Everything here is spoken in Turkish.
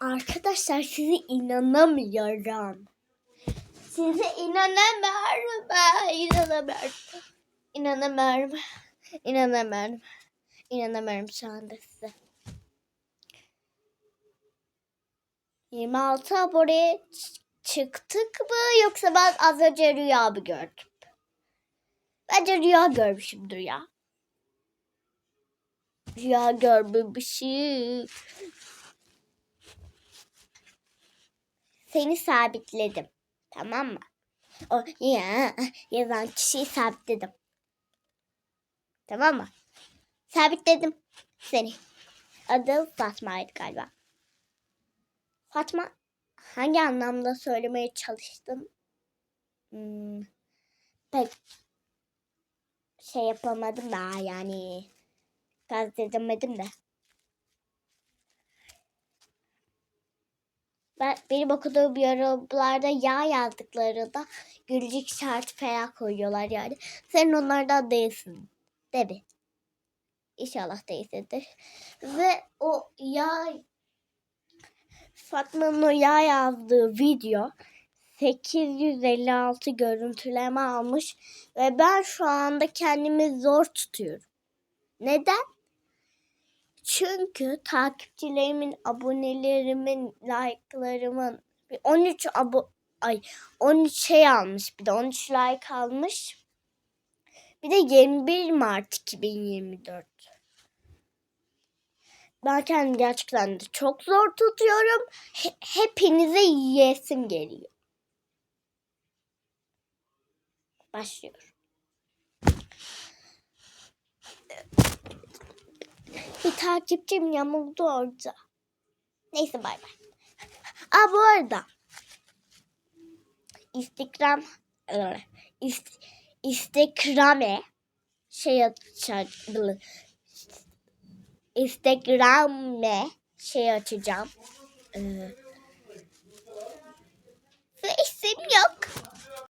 Arkadaşlar size inanamıyorum. Size inanamıyorum. İnanamıyorum. İnanamıyorum. İnanamıyorum. İnanamıyorum şu anda size. 26 aboneye çıktık mı yoksa ben az önce rüya mı gördüm? Bence rüya görmüşümdür ya. Rüya görmemişim. Seni sabitledim. Tamam mı? O ya yazan kişiyi sabitledim. Tamam mı? Sabitledim seni. Adı Fatma'ydı galiba. Fatma hangi anlamda söylemeye çalıştın? Hmm, pek şey yapamadım da yani gaz de. Ben, benim okuduğum yorumlarda yağ yazdıklarında gülcük şartı falan koyuyorlar yani. Sen onlardan değilsin. Değil mi? İnşallah değilsindir. Ve o yağ Fatma'nın o yağ yazdığı video 856 görüntüleme almış ve ben şu anda kendimi zor tutuyorum. Neden? Çünkü takipçilerimin, abonelerimin, like'larımın bir 13 abo ay 13 şey almış bir de 13 like almış. Bir de 21 Mart 2024. Ben kendimi gerçekten de çok zor tutuyorum. He- hepinize yiyesim geliyor. Başlıyor. Takipçim yamuldu orada. Neyse bay bay. Aa bu arada. Instagram ist, Instagram'e şey atacağım. Instagram'e şey açacağım. Ee,